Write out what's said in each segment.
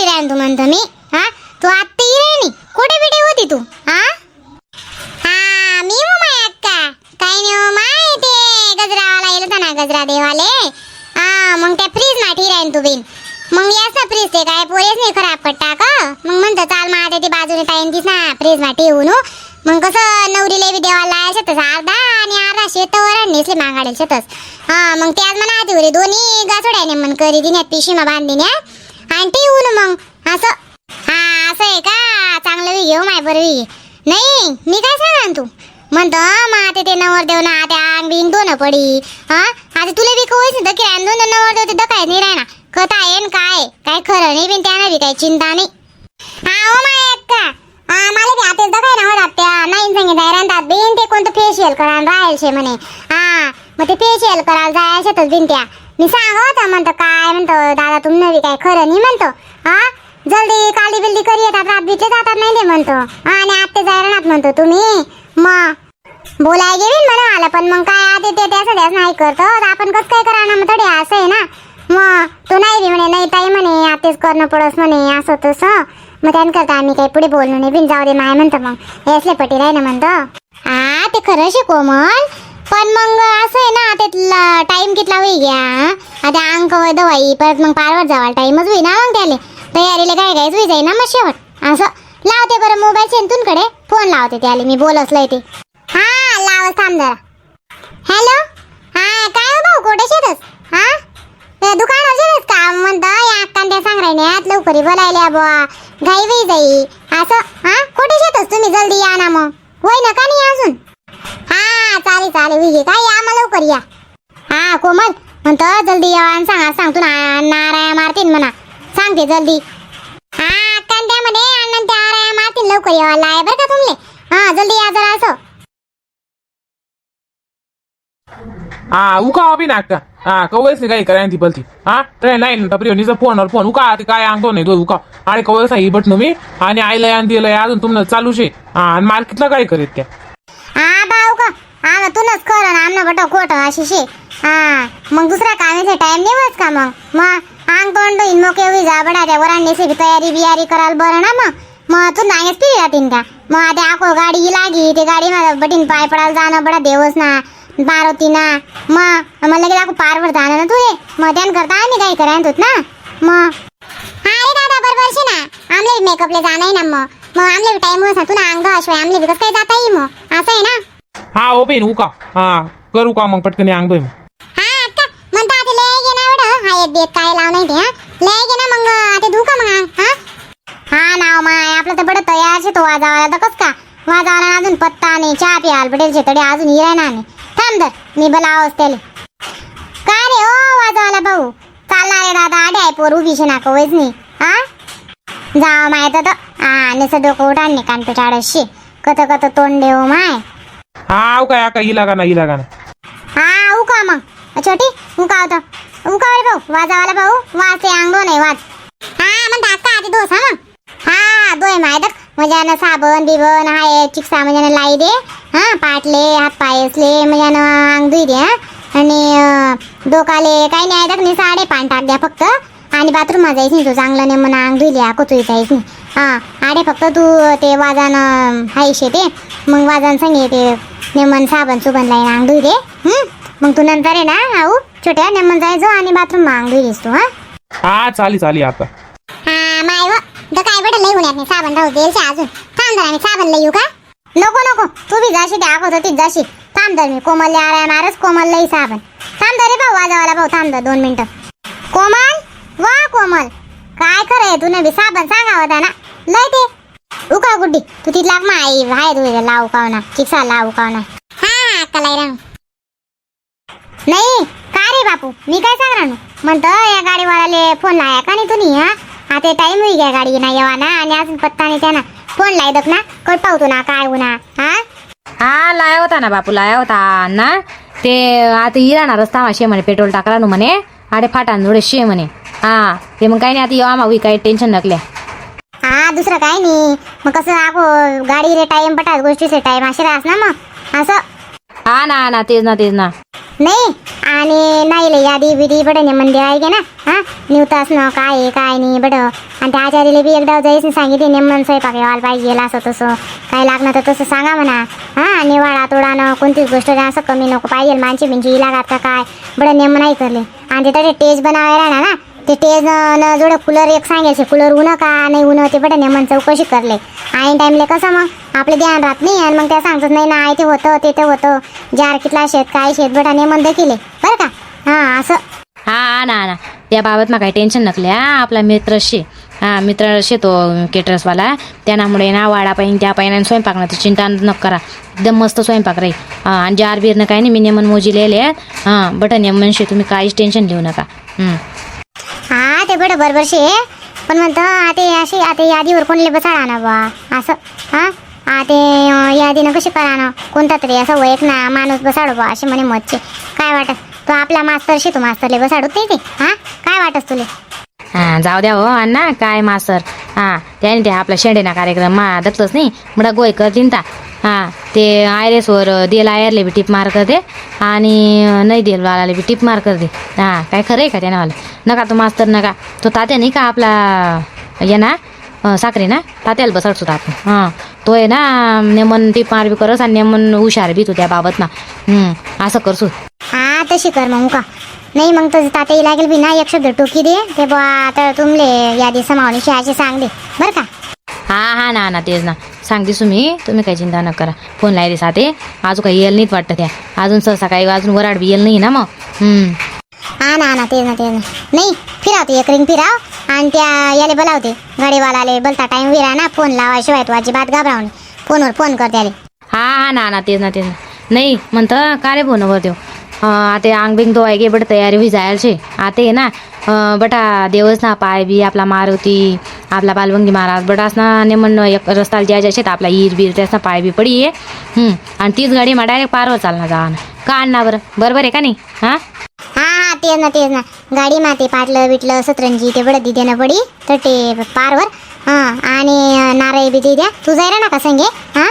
कुठे राहीन तू म्हणतो मी? हा? तू आत्ता येईनी कुठे बिठे होती तू? हा? हा मी हो माय अक्का. काही नाही हो माय ते गजरावाला येईल होता ना गजरा देवाले. हा मग त्या फ्रीज माठी राहीन तू बिन. मग याचा फ्रीज ते काय पोरेच नाही खराब पडता का मग म्हणतो चाल माझ्या ती बाजूने टाईम तीस ना फ्रीज माठी येऊन हो. मग कसं नवरीले बी देवाला लाया शेतच अर्धा आणि अर्धा शेतवर नेसले मागाडेल शेतच हा मग ते आज म्हणा आधी उरे दोन्ही गासोड्याने मन करी दिन्यात पिशीमा बांधिन्या आणि ते येऊन मग. असं. हा असं आहे का? चांगलं वी घेऊ माय बरं नाही मी काय सांगा तू. म्हणतो मग आता ते नवर देव ना आता बिन बिंग दोन पडी. हा आता तुला बी ना दकी दोन नवर देव ते दकाय नाही राहणार. कथा आहे काय काय खरं नाही बिन त्यानं बी काय चिंता नाही. हा ओ माय का मला बी आता दकाय ना त्या नाही सांगितलं राहतात बिन ते कोणतं फेशियल करायला राहायचे म्हणे. हा मग ते फेशियल करायला जायच्यातच बिन त्या. मी सांगत हो म्हणतो काय म्हणतो दादा तुम्ही नवी काय खरं नाही म्हणतो. हा? जल्दी काली बिल्ली करी येतात रात बिटले जातात नाही ते म्हणतो. आणि आत्ते जायरणात म्हणतो तुम्ही. मग बोलाय गेली म्हणे आला पण मग काय आधी ते त्याचं त्याच नाही करतो. तर आपण कसं काय करा मग थोडे असं आहे ना. मग तो नाही बी म्हणे नाही ताई म्हणे आतेच करणं पडस म्हणे असं तसं. मग त्यानं करता आम्ही काही पुढे बोललो नाही बिन जाऊ दे माय म्हणतो मग. हे असले पटी राही ना म्हणतो. आ ते खरं शिको मग पण मग असं आहे ना त्यातला टाइम कितला होई घ्या आता अंक व दवाई परत मग पारवर जावा टाइमच होई ना मग त्याले. तयारीला काय कायच होई जाई ना मग शेवट. असं लावते बरं मोबाईल सेंतूनकडे फोन लावते त्याले मी बोलसलंय ते. हा लाव थांब जरा. हॅलो हा काय हो भाऊ कुठे शेतस हा? ते दुकानावर शेतस का? म्हणतं या अक्कान सांगरायने आत लवकर बोलायला बोलायल्या बुवा. घाई वेई जाई असं हा? कुठे शेतस तुम्ही जल्दी या ना मग. होय ना का नाही अजून? चालेल चालेल विजय काय या मग लवकर या. हा कोमल म्हणतो जल्दी या आणि सांगा सांगतो ना नाराया मारतीन म्हणा. सांगते जल्दी. हा कंट्यामध्ये अण्णा त्या आराया मारतीन लवकर यावाला लाय बरं का तुमले हा जल्दी या जरा असं. हा उका बी नाका हा कवयस काही करायला ती बलती हा ट्रेन लाईन टपरी निचा फोनवर फोन उका ते काय आणतो नाही तो उका. आणि कवयस ही बटन मी आणि आईला आणि तिला अजून तुमनं चालू शे हा आणि मार्केटला काय करीत त्या? हा ना तूनच कर ना आमना बट खोट अशी शे हा मग दुसरा कामाचा टाइम निवच का मग? मग अंग तोंड इन मग होई जा बडा त्या वरांडीची बी तयारी बियारी कराल बरं ना मग? मग तू नाही पिरी जातीन का? मग आता आखो गाडी लागी ते गाडी माझा बटीन पाय पडायला जाणं बडा देवस ना बारोती ना. मग मला लगेच आखो पारवर जाणं ना तू हे. मग त्यान करता आम्ही काही करायला होत ना? मग हा रे दादा बरोबर शे ना. आमले मेकअपले जाणं आहे ना मग. मग आमले टाइम होत ना तुला अंग अशवाय आमले बी कसं काय जाता येईल मग? असं आहे ना? हा हो उका. हा करू का मग पटकन अंगतोय मग. हा अक्का म्हणता आता लय ना एवढं. हा एक देत काय लाव नाही ते हा? लय ना मग आता धू का मग हा? हा नाव माय आपलं तर बडं तयार शे तो वाजावाला तर कस का? वाजावाला अजून पत्ता नाही चहा पियाल पडेल तडे अजून हिराय ना नाही. थांब दर मी भला त्याले का रे ओ वाजावाला भाऊ? चालणार रे दादा आडे आहे पोर उभी शे ना नाही हा? जाव माय तर आणि नसं डोकं उठान नाही कान पेटाडस कत कत तोंड देऊ माय. हा उका का ही लागा ना ही लागा ना. हा उका मग? छोटी उका होतं? उका रे भाऊ? वाजावाला भाऊ? वाचे अंग नाही वाच हा मग अक्का आधी दोस हा मग? हा दोय मायदक मजानं साबण बिबन हाय चिकसा मजानं लाई दे हा पाटले हात पायसले मजानं अंग धुई दे हा. आणि अं, डोकाले काही नाही दक नाही साडे पान टाक द्या फक्त. आणि बाथरूम जायच नाही तो चांगलं नाही म्हणा अंग धुईल्या कोचू जायच नाही हा आडे फक्त तू ते वाजानं हायशे ते मग वाजन सांगे ते नेमन साबण सुबन लाईन अंग धुई दे? मग तू नंतर आहे ना हाऊ छोट्या नेमन जायचो आणि बाथरूम अंग धुईस तू हा? हा चाली चाली आता. हा माय व द काय बटन लई होण्यात नाही साबण राहू शे अजून. थांब दर आम्ही साबण लई येऊ का? नको नको तू बी जाशी त्या अगोदर तीच जाशी थांब दर मी कोमल आराय मारस कोमल लई साबण. थांब दर रे भाऊ वाजावाला भाऊ थांब दर दोन मिनिटं. कोमल वा कोमल काय खरंय तुने बी साबण सांगा होता ना लय ते. उका गुड्डी. तू तिथला माई हाय तू लाव उकावना चिक्सा लावू उकावना हा कलाई रंग. नाही का रे बापू? मी काय सांगणार म्हणतो या गाडीवाल्याले फोन लाया का नाही तुम्ही हा? आता टाइम होई गया गाडी ना येवा ना आणि अजून पत्ता नाही त्याना फोन लाई दक ना कट पावतो ना काय होना हा? हा लाया होता ना बापू लाया होता ना. ते आता इराणा रस्ता शे म्हणे पेट्रोल टाकला नु म्हणे. आडे फाटान जोडे शे म्हणे. हा ते मग काही नाही आता येवा मावी काही टेन्शन नकल्या. दुसरं काय नाही. मग कसं आखो गाडी रे टाइम पटात गोष्टीचे टाइम असे राहस ना मग. असं. हा ना हा ना तेच ना तेच ना. नाही आणि नाही लय यादी बिदी बडं ने मंदिर आहे ना? हा? निवतास न काय आहे काय नाही बडं. आणि त्या आचार्याला बी एकदा जायचं सांगितले नेमन स्वयंपाक व्हायला पाहिजे असं तसं. काय लागणार तर तसं सांगा म्हणा. हा? निवाळा तोडानं कोणतीच गोष्ट असं कमी नको पाहिजे. माणशी बिंची लागत का काय? बडं नेम नाही करले. आणि ते त्याचे टेज बनावायला राहणार ना? ते टेज न जोडे कूलर एक सांगायचे. कूलर उन्ह का? नाही उन्ह ते बडं नेमन चौकशी करले. आईन टाईमले कसं मग? आपले ध्यान राहत नाही आणि मग त्या सांगतात नाही ना ते होतं ते ते होतं. जार कितला शेत काय शेत बटा नेमन केले बरं का? हां असं. हा ना ना. त्या बाबत मग काही टेन्शन नकल्या. आपला मित्र शे हा मित्र शे तो केटरसवाला त्यानामुळे ना वाडा पाहिजे त्या पाहिजे स्वयंपाक ना चिंता न करा. एकदम मस्त स्वयंपाक राहील हा आणि जार बीरनं काही नाही मी नेमन मोजी लिहिले हां बटन नेमन शे तुम्ही काहीच टेन्शन घेऊ नका. हं. हा ते आहे? बरोबर पण म्हणतं आता अशी आता यादीवर कोणले बसाडा आणा बा असं हा? आ ते यादीनं कशी करा ना कोणता तरी असं वयक ना माणूस बसाडू बा अशी म्हणे मच्छे. काय वाटत तो आपला मास्तर शे तू मास्तरले बसाडू ते? हा? काय वाटस तुले? हा जाऊ द्या हो अण्णा काय मास्तर. हा त्याने ते आपला शेंडेना कार्यक्रम मा दखलंच नाही मला गोय करतीन ता हां ते आयरेसवर देल आयरले बी टिप मार दे आणि नाही देल वालाला बी टिप मार दे. हां काय खरं आहे का त्याने वाला नका तो मास्तर नका. तो तात्या नाही का आपला ये ना साखरे ना तात्याला बसाडतो आपण. हां तो आहे ना नेमन टिप मार बी करस आणि नेमन हुशार बी तू त्या बाबत ना. असं करसू हा तशी कर मग का? नाही मग तुझं ताते लागेल बी ना एक शब्द टोकी दे. ते बा आता तुमले यादी समावणी अशी सांग दे बरं का? हा हा ना ना तेच ना. सांगते तुम्ही तुम्ही काही चिंता न करा. फोन लायते साथे अजून काही येल नाहीत वाटतं त्या. अजून सहसा काही अजून वराड बी येल नाही ना मग. हम्म. हा ना ना तेच ना तेच ना. नाही फिरावते एक रिंग फिराव. आणि त्या याले बोलावते. गाडीवालाले बोलता टाइम विरा ना. फोन लावाशिवाय तू अजिबात घाबरावणे फोनवर फोन कर त्याले. हा हा ना ना तेच ना तेच ना. नाही म्हणतं का रे फोन वर देऊ आता अंग बिंग तो आहे बट तयारी होई जायला छे आता आहे ना बटा देवसना पाय बी आपला मारुती आपला बालवंगी महाराज बटास ना नेमन एक रस्त्याला ज्या ज्या शेत आपला ईर बीर त्याच ना पाय बी पडी आहे आणि तीच गाडी मग डायरेक्ट पारवर चालणार जा का आणणार बरं बरोबर आहे का नाही हा हा हा तेच ना तेच ना गाडी माते पाटलं बिटलं सतरंजी ते बडत देणं पडी तर ते पारवर हा आणि नारळ बी दे द्या तू जायला ना का संगे हा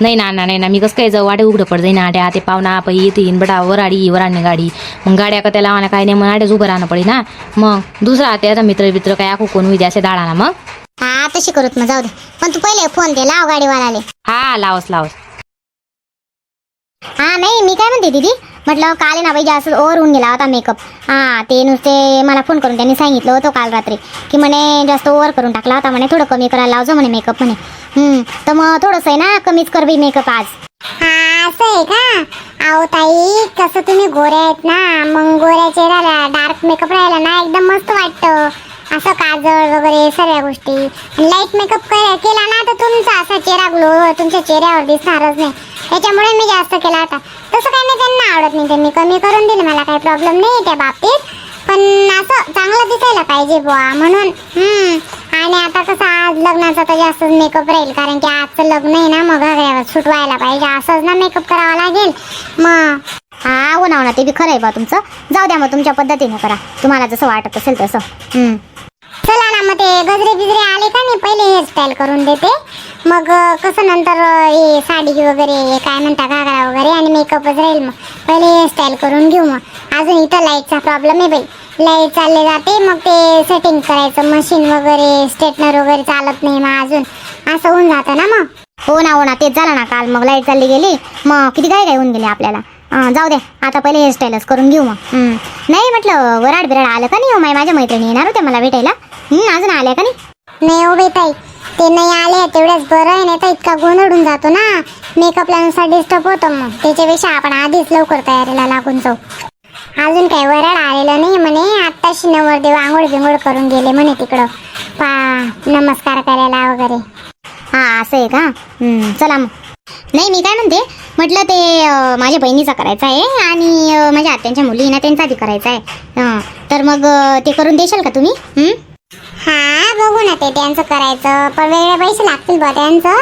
नाही ना ना नाही ना मी कसं काय जाऊ वाटे उघडं पड जाईन आट्या ते पाहुणा पै येतीन बटा वराडी वराडणी गाडी। मग गाड्या का त्याला काय नाही मग आट्याच उभं राहणं पडी ना। मग दुसरा त्याचा मित्र बित्र काय आखू कोण उद्या असे दाडा ना मग? हा तशी करूत मग जाऊ दे. पण तू पहिले फोन दे लाव गाडीवालाले. हा लावस लावस. हा नाही मी काय म्हणते दीदी? म्हटलं काल ना बाई जास्त ओव्हर होऊन गेला होता मेकअप हां ते नुसते मला फोन करून त्यांनी सांगितलं होतं काल रात्री की म्हणे जास्त ओव्हर करून टाकला होता म्हणे थोडं कमी करायला लावजो म्हणे मेकअप म्हणे. तर मग थोडंसं आहे ना कमीच कर बाई मेकअप आज. हा असं आहे का? अहो ताई कसं तुम्ही गोऱ्या आहेत ना मग गोऱ्या चेहऱ्याला डार्क मेकअप राहिला ना एकदम मस्त वाटतं. असं काजळ वगैरे सगळ्या गोष्टी. लाइट मेकअप केला ना तर तुमचा असा चेहरा ग्लो तुमच्या चेहऱ्यावर दिसणारच नाही. त्याच्यामुळे मी जास्त केला होता. तसं काही नाही त्यांना आवडत नाही. त्यांनी कमी करून दिलं. मला काही प्रॉब्लेम नाही त्या बाबतीत. पण असं चांगलं दिसायला पाहिजे बुवा. म्हणून. आणि आता कसं आज लग्नाचा तर जास्त मेकअप राहील. कारण की आजचं लग्न आहे ना मग सुटवायला पाहिजे. असंच ना मेकअप करावा लागेल. मग. हा हो ना हो ना. ते बी खरं आहे बा तुमचं. जाऊ द्या मग तुमच्या पद्धतीने करा. तुम्हाला जसं वाटत असेल तसं. हम्म. चला ना मग ते गजरे बिजरे आले का नाही? पहिले हेअरस्टाईल करून देते. मग कसं नंतर हे साडी वगैरे काय म्हणता घागरा वगैरे आणि मेकअपच राहील मग. पहिले हेअरस्टाईल करून घेऊ मग. अजून इथं लाईटचा प्रॉब्लेम आहे बाई. लाइट चालले जाते मग ते सेटिंग करायचं. मशीन वगैरे स्ट्रेटनर वगैरे चालत नाही मग अजून. असं होऊन जातं ना मग. हो ना हो ना. तेच झालं ना काल. मग लाइट चालली गेली. मग किती काय काय होऊन गेली आपल्याला. जाऊ दे. आता पहिले हेअरस्टाईलच करून घेऊ मग. नाही म्हटलं वराड बिराड आलं का नाही हो? माय माझ्या मैत्रिणी येणार होत्या मला भेटायला. अजून आल्या का नाही? नाही हो ताई. ते नाही आले तेवढ्याच बरं आहे नाही तर इतका गोंधळून जातो ना. मेकअपला नुसार डिस्टर्ब होतं मग. त्याच्यापेक्षा आपण आधीच लवकर तयारीला लागून जाऊ. अजून काही वराड आलेलं नाही म्हणे. आत्ताशी नवरदेव आंघोळ बिंघोळ करून गेले म्हणे तिकडं. पा नमस्कार करायला वगैरे. हा असं आहे का? चला मग. नाही मी काय म्हणते? म्हटलं ते माझ्या बहिणीचा करायचा आहे आणि माझ्या आत्यांच्या मुली ना त्यांचा बी करायचा आहे. तर मग ते करून देशाल का तुम्ही? हा बघू ना ते त्यांचं करायचं. पण वेगळे पैसे लागतील बा त्यांचं.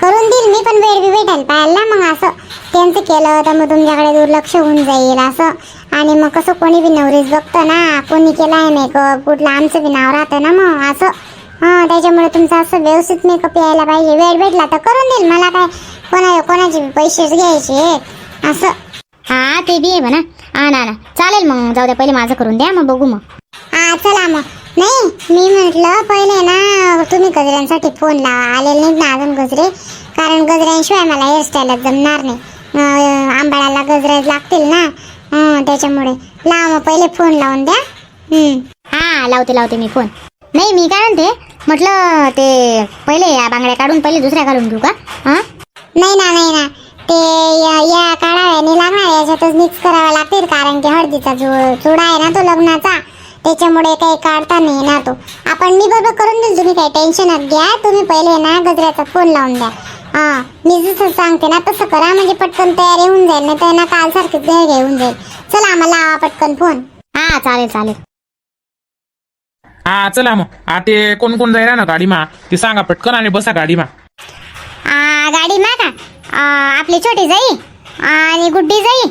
करून देईल मी पण वेळ बी भेटेल पाहायला. ना मग असं त्यांचं केलं तर मग तुमच्याकडे दुर्लक्ष होऊन जाईल असं. आणि मग कसं कोणी बी नवरीच बघतं ना. कोणी केलाय मेकअप कुठलं आमचं बी नाव राहतं ना मग असं. हां त्याच्यामुळे तुमचं असं व्यवस्थित मेकअप यायला पाहिजे. वेळ भेटला तर करून देईल. मला काय कोणा कोणाचे बी पैसेच घ्यायचे? असं. हा ते बी आहे म्हणा. हा ना ना. चालेल मग. जाऊ द्या पहिले माझं करून द्या. मग बघू मग. हा चला मग. नाही मी म्हटलं पहिले ना तुम्ही गजऱ्यांसाठी फोन लावा. आलेले नाहीत ना अजून गजरे. कारण गजऱ्यांशिवाय मला हेअरस्टाईलच जमणार नाही. आंबाळाला गजरे लागतील ना त्याच्यामुळे. लावा मग पहिले फोन लावून द्या. हां. हा लावते लावते मी फोन नाही मी काय म्हणते म्हटलं ते पहिले या बांगड्या काढून पहिले दुसऱ्या घालून घेऊ का? नाही ना नाही ना. ते या- या काढाव्याने लागणार याच्यातच मिक्स कराव्या लागतील. कारण की हळदीचा जो चुडा आहे ना तो लग्नाचा. त्याच्यामुळे काही काढता नाही येणार तो. आपण मी बरोबर करून देईल तुम्ही काही टेन्शन घ्या. तुम्ही पहिले ना गजऱ्याचा फोन लावून द्या. हा मी जसं सांगते ना तसं करा म्हणजे पटकन तयारी होऊन जाईल नाही तर ना काल सारखी तयारी होऊन जाईल. चला आम्हाला लावा पटकन फोन. हा चालेल चालेल. हा चला मग. हा ते कोण कोण जाईल ना गाडी मा ते सांगा पटकन आणि बसा गाडी मा आ, गाडी मा का? आ, आपली छोटी जाई आणि गुड्डी जाई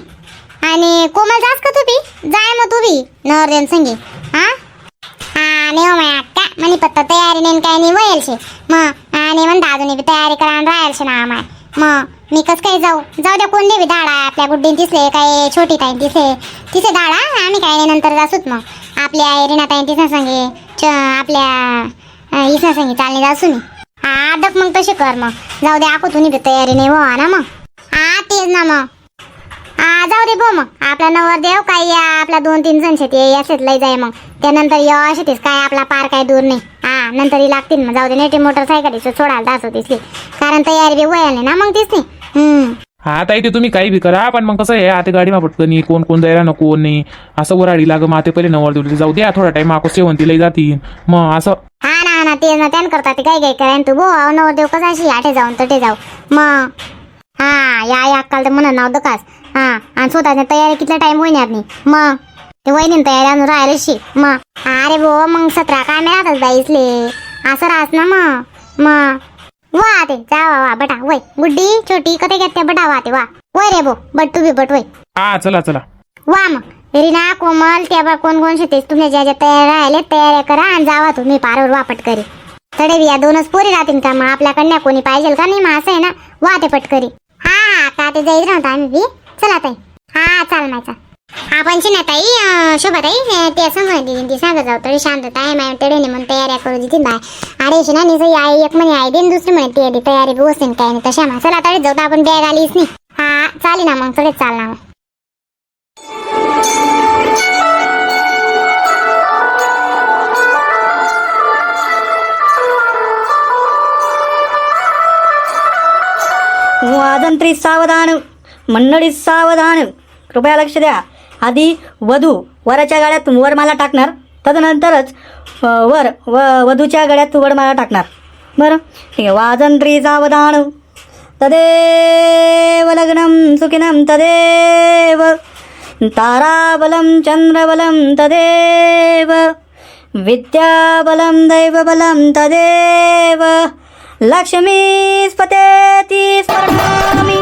आणि कोमल जास का तू बी? जाय मग तू बी नवरदेन संगी. हा हा नेव माय अक्का म्हणे पत्ता तयारी नाही काय नाही वयल शे मग आणि म्हणता अजून बी तयारी करा आणि ना माय मग मी कसं काय जाऊ? जाऊ द्या कोण बी धाडा आपल्या गुड्डीन तिसले काय छोटी ताई तिसे तिसे धाडा आम्ही काय नाही नंतर जासूत मग. आपल्या रीना ताई तिसा संगे. च- आपल्या इसा संगे चालणे जासू मी हा मग तशी कर मग. जाऊ द्या आखो तुम्ही तयारी नाही हो ना मग. हा तेच ना मग. हा जाऊ दे भो मग. आपला नवरदेव काय या आपला दोन तीन जण शेती यासेच लय जाय मग. त्यानंतर या शेतीस काय आपला पार काय दूर नाही. हा नंतर लागतील मग. जाऊ दे नेटे मोटरसायकलीचं सोडायला तास होतीस की. कारण तयारी बी वयाने ना मग तीच नाही. हा ताई ते तुम्ही काही बी करा पण मग कसं आहे आता गाडी मा पटकन कोण कोण जायला नको कोण नाही. असं वराडी लाग मग ते पहिले नवर दिवली जाऊ द्या थोडा टाइम आको सेवंतीला जातील. मग असं हा ना ना ते ना त्यान करता ते काय काय करायन तू भो नवरदेव कसा अशी आठे जाऊन तटे जाऊ. मग हा या या काल तर म्हणा नाव दकास हा आणि स्वतःच्या तयारी कितला टाइम होईनात नाही मग ते वहिनी तयारी आणून राहिलं मग अरे भो मग सतरा काय मिळातच बाईसले. असं राहस ना मग मग वा ते जा वा वा बटा वय. गुड्डी छोटी कथे घेते बटा वा ते वा. वय रे भो बट तू बी बट वय. हा चला चला. वा मग रीना कोमल त्या बा कोण कोण शेतीस? तुम्ही ज्या ज्या तयार राहिले तयारी करा आणि जावा तुम्ही पारवर वापट करी तडे या दोनच पोरी राहतील का? मग आपल्या कन्या कोणी पाहिजे का? नाही मग असं आहे ना. वा ते पटकरी. आता ते जाईल राहतो आम्ही बी. चला ताई. हा चाल मायचा. आपण पंचना ताई अं, शोभाताई ते असं म्हणते ती सांगत जाऊ तरी शांत आहे माय तडे म्हणून तयाऱ्या करू देतील बाय. अरे शिना निसं आई एक म्हणे आई देईन दुसरी म्हणे ते आली तयारी बी बसेन काय नाही तशा मग चला तडे जाऊ तर आपण बॅग आलीच नाही. हा चालेल ना मग सगळेच चाल ना मग. वादंत्री सावधान मंडळी सावधान. कृपया लक्ष द्या. आधी वधू वराच्या गाड्यात वरमाला टाकणार तदनंतरच वर व वधूच्या गळ्यात वरमाला टाकणार. बरं? ठीक आहे. वादंत्री सावधान. तदेव लग्नं सुखिनम तदेव. ताराबलं चंद्रबलं तदेव. विद्याबलं दैवबलं तदेव. లక్ష్మీ స్పతేతి స్మరణామి.